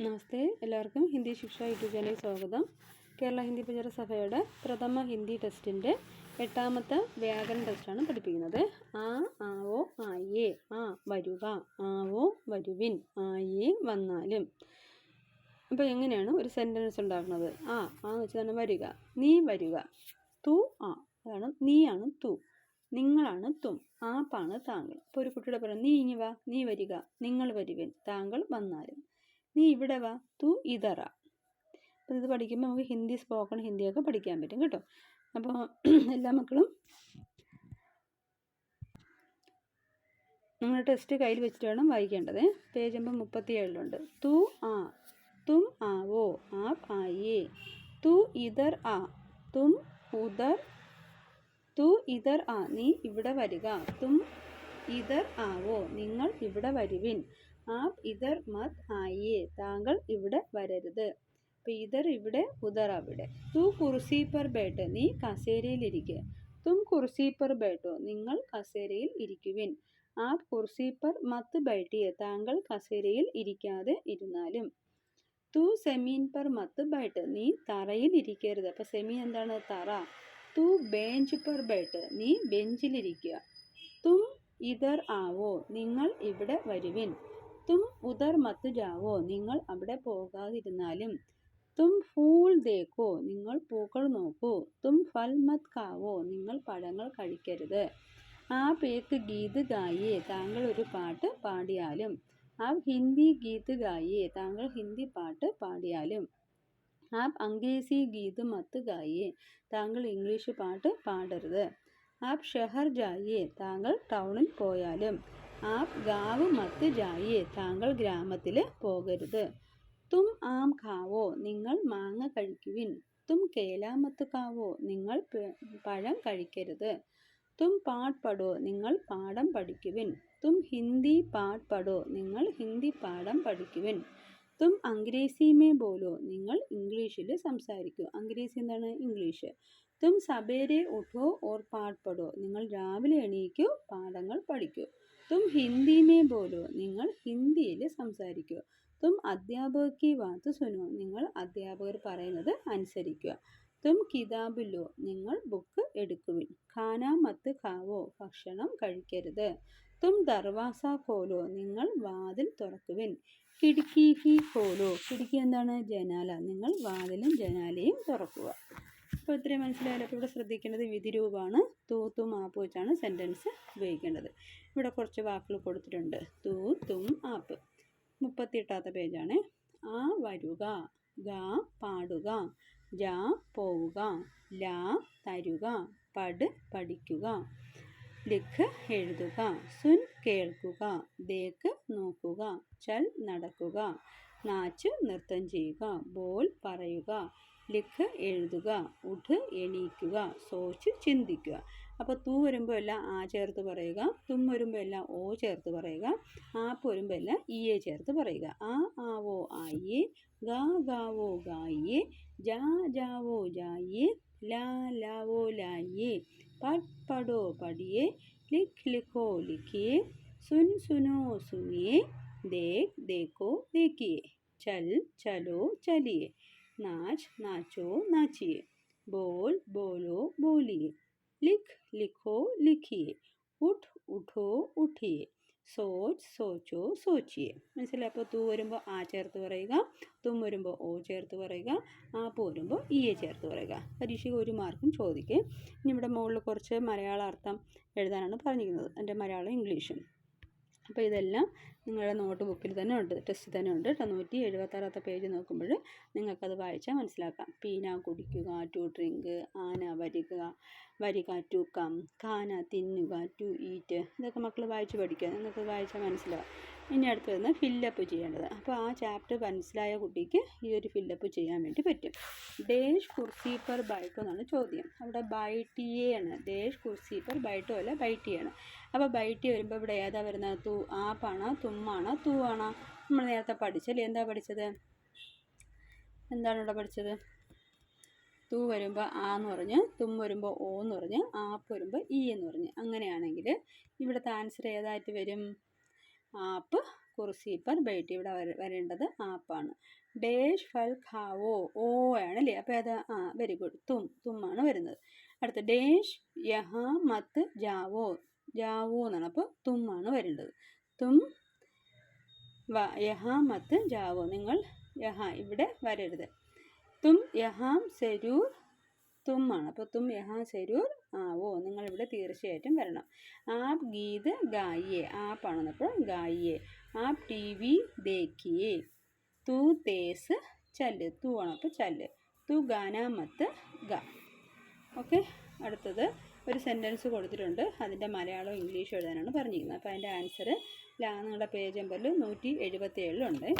നമസ്തേ എല്ലാവർക്കും ഹിന്ദി ശിക്ഷ യൂട്യൂബ് ചാനലിൽ സ്വാഗതം. കേരള ഹിന്ദി പ്രചാര സഭയുടെ പ്രഥമ ഹിന്ദി ടെസ്റ്റിന്റെ എട്ടാമത്തെ വ്യാകരണ ടെസ്റ്റാണ് പഠിപ്പിക്കുന്നത്. ആ ആവോ ആയേ ആ വരുക ആവോ വരുവിൻ ആയേ വന്നാലും. അപ്പോൾ എങ്ങനെയാണ് ഒരു സെന്റൻസ് ഉണ്ടാക്കുന്നത് ആ ആ എന്ന് വെച്ചാൽ വരിക. നീ വരിക. തു ആ അതാണ് നീയാണ് തു. നിങ്ങളാണ് തും. ആപ്പാണ് താങ്കൾ. ഇപ്പോൾ ഒരു കുട്ടിയുടെ പറയാം നീ ഇനി വാ നീ വരിക. നിങ്ങൾ വരുവിൻ താങ്കൾ വന്നാലും. നീ ഇവിടെ വാ തു ഇതറ. അപ്പോൾ ഇത് പഠിക്കുമ്പോൾ നമുക്ക് ഹിന്ദി സ്പോക്കൺ ഹിന്ദിയൊക്കെ പഠിക്കാൻ പറ്റും കേട്ടോ. അപ്പോൾ എല്ലാ മക്കളും നിങ്ങൾ ടെസ്റ്റ് കയ്യിൽ വെച്ചിട്ട് വേണം വായിക്കേണ്ടത്. പേജ് നമ്പർ മുപ്പത്തി ഏഴിലുണ്ട് തു ആ തും ആവോ ആപ് ആയേ തു ഇതർ ആ. തും ഉദർ തു ഇതർ ആ. നീ ഇവിടെ വരിക. തും ഇതർ ആവോ നിങ്ങൾ ഇവിടെ വരുവിൻ. ആപ് ഇതർ മത് ആയേ താങ്കൾ ഇവിടെ വരരുത്. അപ്പം ഇതർ ഇവിടെ ഉദർ അവിടെ. തു കുർസി പർ ബേട്ട് നീ കസേരയിൽ ഇരിക്കുക തും കുർസി പർ ബേട്ടോ നിങ്ങൾ കസേരയിൽ ഇരിക്കുവിൻ. ആപ് കുർസി പർ മത്ത് ബൈട്ടിയെ താങ്കൾ കസേരയിൽ ഇരിക്കാതെ ഇരുന്നാലും. തു സെമീൻ പർ മത്ത് ബൈട്ട് നീ തറയിൽ ഇരിക്കരുത്. അപ്പം സെമീൻ എന്താണ്? തറ. തു ബെഞ്ച് പർ ബൈട്ട് നീ ബെഞ്ചിലിരിക്കുക. തും ഇതർ ആവോ നിങ്ങൾ ഇവിടെ വരുവിൻ. തും ഉദർ മത്ത് ജാവോ നിങ്ങൾ അവിടെ പോകാതിരുന്നാലും. തും ഫൂൾ ദേക്കോ നിങ്ങൾ പൂക്കൾ നോക്കൂ. തും ഫൽ മത് കാവോ നിങ്ങൾ പഴങ്ങൾ കഴിക്കരുത്. ആ പേക്ക് ഗീത് ഗായേ താങ്കൾ ഒരു പാട്ട് പാടിയാലും. ആ ഹിന്ദി ഗീത് ഗായേ താങ്കൾ ഹിന്ദി പാട്ട് പാടിയാലും. ആപ് അംഗ്രേസി ഗീത് മത്ത് ഗായേ താങ്കൾ ഇംഗ്ലീഷ് പാട്ട് പാടരുത്. ആപ് ഷഹർ ജായേ താങ്കൾ ടൗണിൽ പോയാലും. ആപ് ഗാവ് മത്ത് ജായിയെ താങ്കൾ ഗ്രാമത്തിൽ പോകരുത്. തും ആം ഖാവോ നിങ്ങൾ മാങ്ങ കഴിക്കുവിൻ. തും കേലാമത്ത് കാവോ നിങ്ങൾ പഴം കഴിക്കരുത്. തും പാട്ട് പടോ നിങ്ങൾ പാഠം പഠിക്കുവിൻ. തും ഹിന്ദി പാട്ട് പടോ നിങ്ങൾ ഹിന്ദി പാഠം പഠിക്കുവിൻ. തും അംഗ്രേസി മേ ബോലോ നിങ്ങൾ ഇംഗ്ലീഷിൽ സംസാരിക്കൂ. അംഗ്രേസി എന്താണ്? ഇംഗ്ലീഷ്. തും സബേരെ ഉഠോ ഓർ പാട്ട് പടോ നിങ്ങൾ രാവിലെ എണീക്കൂ പാഠങ്ങൾ പഠിക്കൂ. തും ഹിന്ദി മേ ബോലോ. നിങ്ങൾ ഹിന്ദിയിൽ സംസാരിക്കൂ. തും അധ്യാപകി വാത്ത് സുനോ നിങ്ങൾ അധ്യാപകർ പറയുന്നത് അനുസരിക്കുക. തും കിതാബിലോ. നിങ്ങൾ ബുക്ക് എടുക്കുവിൻ. ഖാന മത്ത് ഖാവോ. ഭക്ഷണം കഴിക്കരുത്. തും ദർവാസ കോലോ നിങ്ങൾ വാതിൽ തുറക്കുവിൻ. കിടുക്കി ഹി കോലോ കിടുക്കി എന്താണ്? ജനാല. നിങ്ങൾ വാതിലും ജനാലയും തുറക്കുക. അപ്പോൾ ഇത്രയും മനസ്സിലായാലും? അപ്പോൾ ഇവിടെ ശ്രദ്ധിക്കേണ്ടത് വിധിരൂപമാണ്. തൂ തും ആപ്പ് വെച്ചാണ് സെന്റൻസ് ഉപയോഗിക്കേണ്ടത്. ഇവിടെ കുറച്ച് വാക്കുകൾ കൊടുത്തിട്ടുണ്ട്. തൂ തും ആപ്പ്. മുപ്പത്തിയെട്ടാത്ത പേജാണ്. ആ വരുക ഗ പാടുക ജ പോവുക ല തരുക പട് പഠിക്കുക ലിഖ് എഴുതുക സുൻ കേൾക്കുക ദേക്ക് നോക്കുക ചൽ നടക്കുക നാച്ച് നൃത്തം ചെയ്യുക ബോൽ പറയുക ലിഖ് എഴുതുക ഉഠ് എണീക്കുക സോച്ച് ചിന്തിക്കുക. അപ്പോൾ തൂ വരുമ്പോൾ എല്ലാം ആ ചേർത്ത് പറയുക തും വരുമ്പോൾ എല്ലാം ഓ ചേർത്ത് പറയുക ആപ്പ് വരുമ്പോൾ എല്ലാം ഇയെ ചേർത്ത് പറയുക. ആ ആവോ ആയി ഗാ ഗാവോ ഗായി ജാ ജാവോ ജായി ലാ ലാവോ ലായി പട് പടോ പടിയെ ലിഖ് ലിഖോ ലിഖിയെ സുൻ സുനോ സുനിയെ देख देखो देखिए चल चलो चलिए नाच नाचो नाचिए बोल बोलो बोलिए लिख लिखो लिखिए उठ उठो उठिए സോച്ച് സോച്ചോ സോച്ചിയെ മനസ്സിലായി അപ്പോൾ തൂ വരുമ്പോൾ ആ ചേർത്ത് പറയുക തും വരുമ്പോൾ ഓ ചേർത്ത് പറയുക ആപ്പ് വരുമ്പോൾ ഇയെ ചേർത്ത് പറയുക പരീക്ഷയ്ക്ക് ഒരു മാർക്കും ചോദിക്കും ഇനി ഇവിടെ മുകളിൽ കുറച്ച് മലയാള അർത്ഥം എഴുതാനാണ് പറഞ്ഞിരിക്കുന്നത് എൻ്റെ മലയാളം ഇംഗ്ലീഷും അപ്പോൾ ഇതെല്ലാം നിങ്ങളുടെ നോട്ട് ബുക്കിൽ തന്നെ ഉണ്ട് ടെസ്റ്റ് തന്നെ ഉണ്ട് കേട്ടോ. നൂറ്റി എഴുപത്താറാത്ത പേജ് നോക്കുമ്പോൾ നിങ്ങൾക്കത് വായിച്ചാൽ മനസ്സിലാക്കാം. പീന കുടിക്കുക ടു ഡ്രിങ്ക് ആന വരിക വരിക ടു കം കാന തിന്നുക ടു ഈറ്റ്. ഇതൊക്കെ മക്കൾ വായിച്ച് പഠിക്കുക നിങ്ങൾക്ക് വായിച്ചാൽ മനസ്സിലാവും ഇനി അടുത്ത് വരുന്ന ഫില്ലപ്പ് ചെയ്യേണ്ടത്. അപ്പോൾ ആ ചാപ്റ്റർ മനസ്സിലായ കുട്ടിക്ക് ഈ ഒരു ഫില്ലപ്പ് ചെയ്യാൻ വേണ്ടി പറ്റും. ഡേഷ് കുർസി പെർ ബൈട്ടോ എന്നാണ് ചോദ്യം. അവിടെ ബൈട്ടിയാണ് ആണ്. ഡേഷ് കുർസി പെർ ബൈട്ടോ അല്ല ബൈട്ടിയാണ്. അപ്പോൾ ബൈട്ടി വരുമ്പോൾ ഇവിടെ ഏതാ വരുന്നത്? തു ആപ്പാണോ തുമ്മാണോ തൂ നമ്മൾ നേരത്തെ പഠിച്ചല്ലേ? എന്താ പഠിച്ചത്? എന്താണ് ഇവിടെ പഠിച്ചത്? തൂ വരുമ്പോൾ ആ എന്ന് പറഞ്ഞ് തും വരുമ്പോൾ ഓ എന്ന് പറഞ്ഞ് ആപ്പ് വരുമ്പോൾ ഇ എന്ന് പറഞ്ഞ്. അങ്ങനെയാണെങ്കിൽ ഇവിടുത്തെ ആൻസർ ഏതായിട്ട് വരും? ആപ്പ് കുർസി പർ ബൈറ്റ് ഇവിടെ വര- വരേണ്ടത് ആപ്പാണ് ഡേഷ് ഫൽ ഖാവോ? ഓ ആണ് അല്ലേ അപ്പോൾ ഏതാ ആ വെരി ഗുഡ് തും തുമ്മാണ് വരുന്നത്. അടുത്ത ഡേഷ് യഹ മത്ത് ജാവോ? ജാവോ എന്നാണ്. അപ്പോൾ തുമ്മാണ് വരേണ്ടത്. തും വ യഹാ മത്ത് ജാവോ. നിങ്ങൾ യഹ ഇവിടെ വരരുത്. തും യഹാം സെരൂർ തുമ്മാണ്. അപ്പോൾ തും യഹാം സെരൂർ ആവോ. നിങ്ങൾ ഇവിടെ തീർച്ചയായിട്ടും വരണം. ആപ് ഗീത് ഗായിയെ. ആപ്പാണെന്നപ്പോൾ ഗായിയെ. ആപ് ടി വി ദേക്കിയേ തൂ തേസ് ചല്ല് തൂ ആണ് അപ്പോൾ ചല്ല് തു ഗാനാമത്ത് ഗ. ഓക്കെ. അടുത്തത് ഒരു സെന്റൻസ് കൊടുത്തിട്ടുണ്ട്. അതിന്റെ മലയാളം ഇംഗ്ലീഷ് എഴുതാനാണ് പറഞ്ഞിരിക്കുന്നത്. അപ്പോൾ അതിന്റെ ആൻസർ ലാ നിങ്ങളുടെ പേജ് നമ്പറിൽ നൂറ്റി എഴുപത്തി ഏഴിലുണ്ട്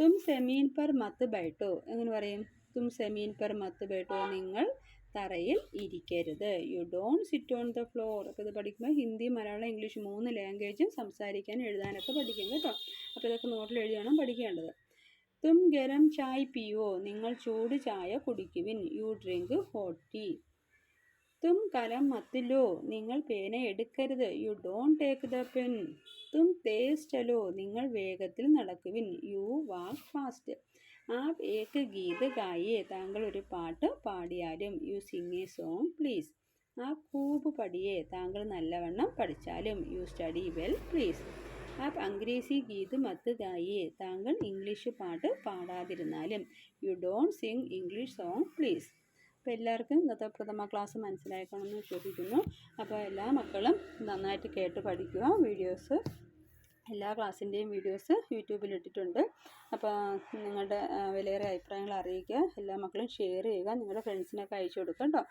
തും സെമീൻ പർ മത്ത് ബൈട്ടോ. എങ്ങനെ പറയും? തും സെമീൻ പർ മത്ത് ബൈട്ടോ നിങ്ങൾ തറയിൽ ഇരിക്കരുത്. You don't sit on the floor അപ്പോൾ ഇത് പഠിക്കുമ്പോൾ ഹിന്ദി മലയാളം ഇംഗ്ലീഷ് മൂന്ന് ലാംഗ്വേജും സംസാരിക്കാൻ എഴുതാനൊക്കെ പഠിക്കും കേട്ടോ. അപ്പോൾ ഇതൊക്കെ നോട്ടിൽ എഴുതിയാണ് പഠിക്കേണ്ടത്. തും ഗരം ചായ് പിയോ. നിങ്ങൾ ചൂട് ചായ കുടിക്കുവിൻ. യു ഡ്രിങ്ക് ഹോട്ട് ടീ തും കലം മത്തിലോ നിങ്ങൾ പേന എടുക്കരുത്. You don't take the pen തും തേസ് ചലോ നിങ്ങൾ വേഗത്തിൽ നടക്കുവിൻ. യു വാക്ക് ഫാസ്റ്റ് ആപ് ഏക്ക് ഗീത് ഗായേ താങ്കൾ ഒരു പാട്ട് പാടിയാലും you sing a song please ആ കൂബ് പടിയേ താങ്കൾ നല്ലവണ്ണം പഠിച്ചാലും യു സ്റ്റഡി വെൽ പ്ലീസ് ആപ് അംഗ്രേസി ഗീത് മത്ത് ഗായേ താങ്കൾ ഇംഗ്ലീഷ് പാട്ട് പാടാതിരുന്നാലും you don't sing English song please അപ്പോൾ എല്ലാവർക്കും ഇന്നത്തെ പ്രഥമ ക്ലാസ് മനസ്സിലാക്കണമെന്ന് വിശ്വസിക്കുന്നു. അപ്പോൾ എല്ലാ മക്കളും നന്നായിട്ട് കേട്ട് പഠിക്കുക. വീഡിയോസ് എല്ലാ ക്ലാസ്സിന്റെയും വീഡിയോസ് യൂട്യൂബിൽ ഇട്ടിട്ടുണ്ട്. അപ്പോൾ നിങ്ങളുടെ വിലയേറെ അഭിപ്രായങ്ങൾ അറിയിക്കുക. എല്ലാ മക്കളും ഷെയർ ചെയ്യുക. നിങ്ങളുടെ ഫ്രണ്ട്സിനൊക്കെ അയച്ചു കൊടുക്കുക കേട്ടോ.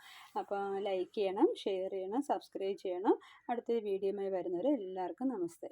അപ്പോൾ ലൈക്ക് ചെയ്യണം ഷെയർ ചെയ്യണം സബ്സ്ക്രൈബ് ചെയ്യണം. അടുത്തൊരു വീഡിയോയുമായി വരുന്നവരെ എല്ലാവർക്കും നമസ്തേ.